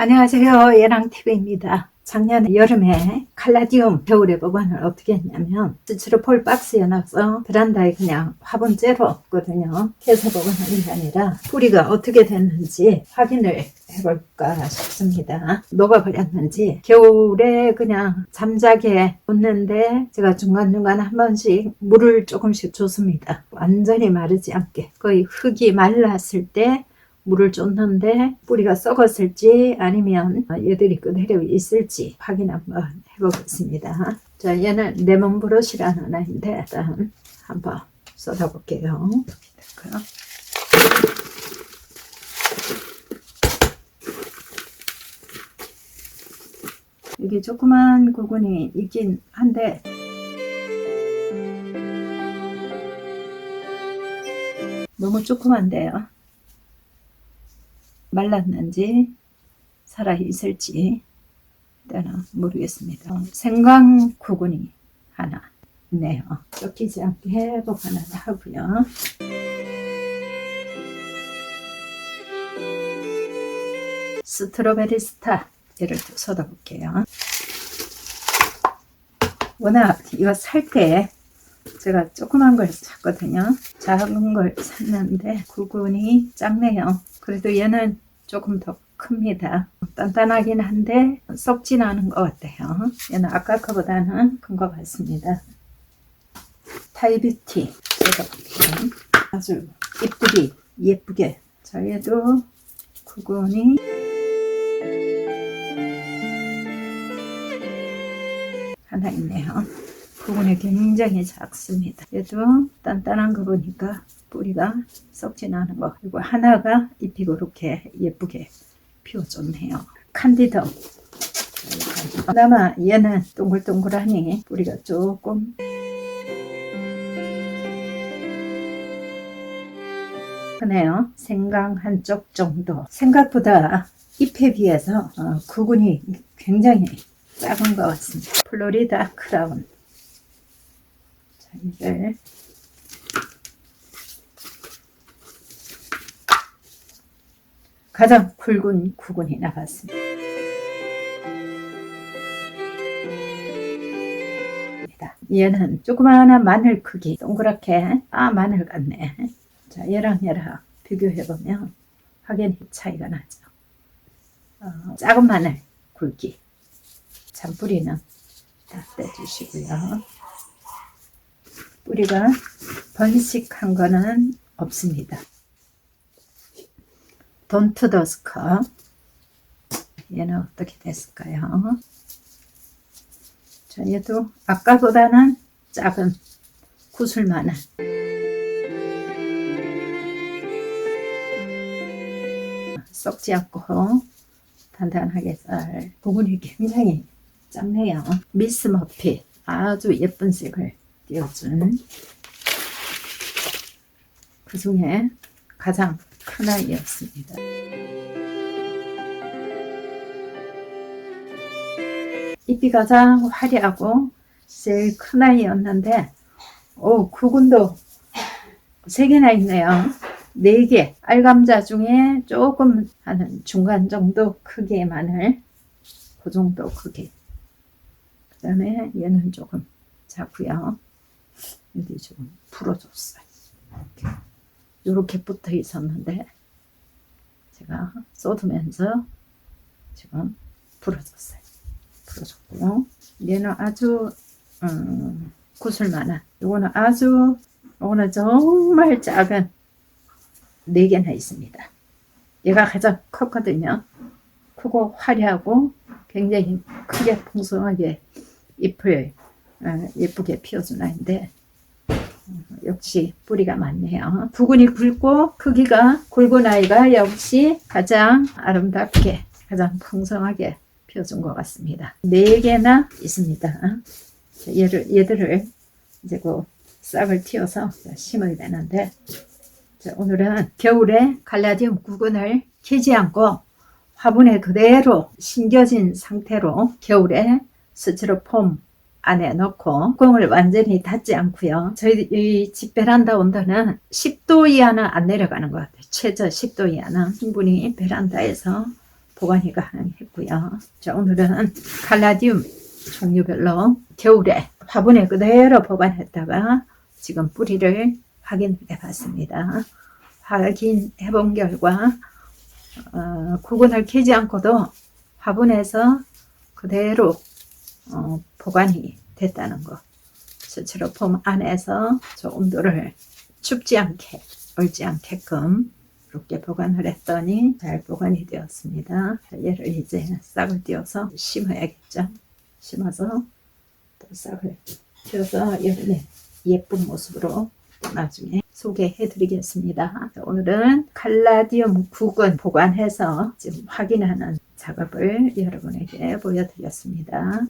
안녕하세요. 예랑TV입니다. 작년 여름에 칼라디움 겨울에 보관을 어떻게 했냐면 스티로폴 박스에 넣어서 베란다에 그냥 화분째로 했거든요. 해서 보관하는 게 아니라 뿌리가 어떻게 됐는지 확인을 해볼까 싶습니다. 녹아버렸는지 겨울에 그냥 잠자게 뒀는데 제가 중간중간 한 번씩 물을 조금씩 줬습니다. 완전히 마르지 않게 거의 흙이 말랐을 때 물을 줬는데 뿌리가 썩었을지 아니면 얘들이 그대로 있을지 확인 한번 해보겠습니다. 자, 얘는 레몬 브러쉬라는 아이인데 일단 한번 쏟아볼게요. 이렇게. 이게 조그만 구근이 있긴 한데 너무 조그만데요. 말랐는지 살아 있을지 일단은 모르겠습니다. 어, 생강 구근이 하나 있네요. 섞이지 않게 보관을 하고요. 스트로베리 스타 얘를 또 쏟아볼게요. 워낙 이거 살때 제가 조그만 걸 샀거든요. 작은 걸 샀는데 구근이 작네요. 그래도 얘는 조금 더 큽니다. 단단하긴 한데 썩진 않은 것 같아요. 얘는 아까 거보다는 큰 것 같습니다. 타이뷰티 쏟아볼게요. 아주 이쁘게 예쁘게 자 얘도 구근이 하나 있네요. 부분이 굉장히 작습니다. 얘도 단단한 거 보니까 뿌리가 썩진 않은 거. 그리고 하나가 잎이 그렇게 예쁘게 피워졌네요. 칸디더. 그나마 얘는 동글동글하니 뿌리가 조금 크네요. 생강 한쪽 정도. 생각보다 잎에 비해서 어, 구근이 굉장히 작은 것 같습니다. 플로리다 크라운. 자, 이걸 가장 굵은 구근이 나갔습니다. 얘는 조그마한 마늘 크기 동그랗게. 아 마늘 같네. 자 얘랑 얘랑 비교해 보면 확연히 차이가 나죠. 어, 작은 마늘 굵기. 잔뿌리는 다 떼주시고요 뿌리가 번식한 거는 없습니다. 돈투더스커 얘는 어떻게 됐을까요? 자, 얘도 아까보다는 작은 구슬만한 썩지 않고 단단하게 잘 부분이 굉장히 작네요. 미스 머피 아주 예쁜 색을 띄워준 그 중에 가장 큰 아이였습니다. 잎이 가장 화려하고 제일 큰 아이였는데 오 구근도 세 개나 있네요. 네 개. 알감자 중에 조금 하는 중간 정도 마늘 그 정도 크기. 그 다음에 얘는 조금 작고요. 여기 조금 풀어줬어요. 이렇게. 붙어 있었는데 제가 쏟으면서 지금 풀어줬어요. 풀어줬고요. 얘는 아주 음, 구슬만한 이거는 아주 이거는 정말 작은 네 개나 있습니다. 얘가 가장 컸거든요. 크고 화려하고 굉장히 크게 풍성하게 잎을 어, 예쁘게 피워준 아이인데 역시 뿌리가 많네요. 부근이 굵고 크기가 굵은 아이가 역시 가장 아름답게 가장 풍성하게 피워준 것 같습니다. 네 개나 있습니다. 얘를 얘들을 이제 그 싹을 틔워서 심어야 되는데 자, 오늘은 겨울에 갈라디움 구근을 캐지 않고 화분에 그대로 심겨진 상태로 겨울에 스티로폼 안에 넣고 뚜껑을 완전히 닫지 않고요. 저희 이집 베란다 온도는 10도 이하는 안 내려가는 것 같아요. 최저 10도 이하는 충분히 베란다에서 보관이 가능했고요. 자, 오늘은 칼라디움 종류별로 겨울에 화분에 그대로 보관했다가 지금 뿌리를 확인해 봤습니다. 확인해 본 결과 어, 구근을 캐지 않고도 화분에서 그대로 어, 보관이 됐다는 거. 스티로폼 안에서 저 온도를 춥지 않게, 얼지 않게끔 이렇게 보관을 했더니 잘 보관이 되었습니다. 얘를 이제 싹을 띄워서 심어야겠죠. 심어서 또 싹을 띄워서 여름에 예쁜 모습으로 또 나중에 소개해 드리겠습니다. 오늘은 칼라디움 구근 보관해서 지금 확인하는 작업을 여러분에게 보여드렸습니다.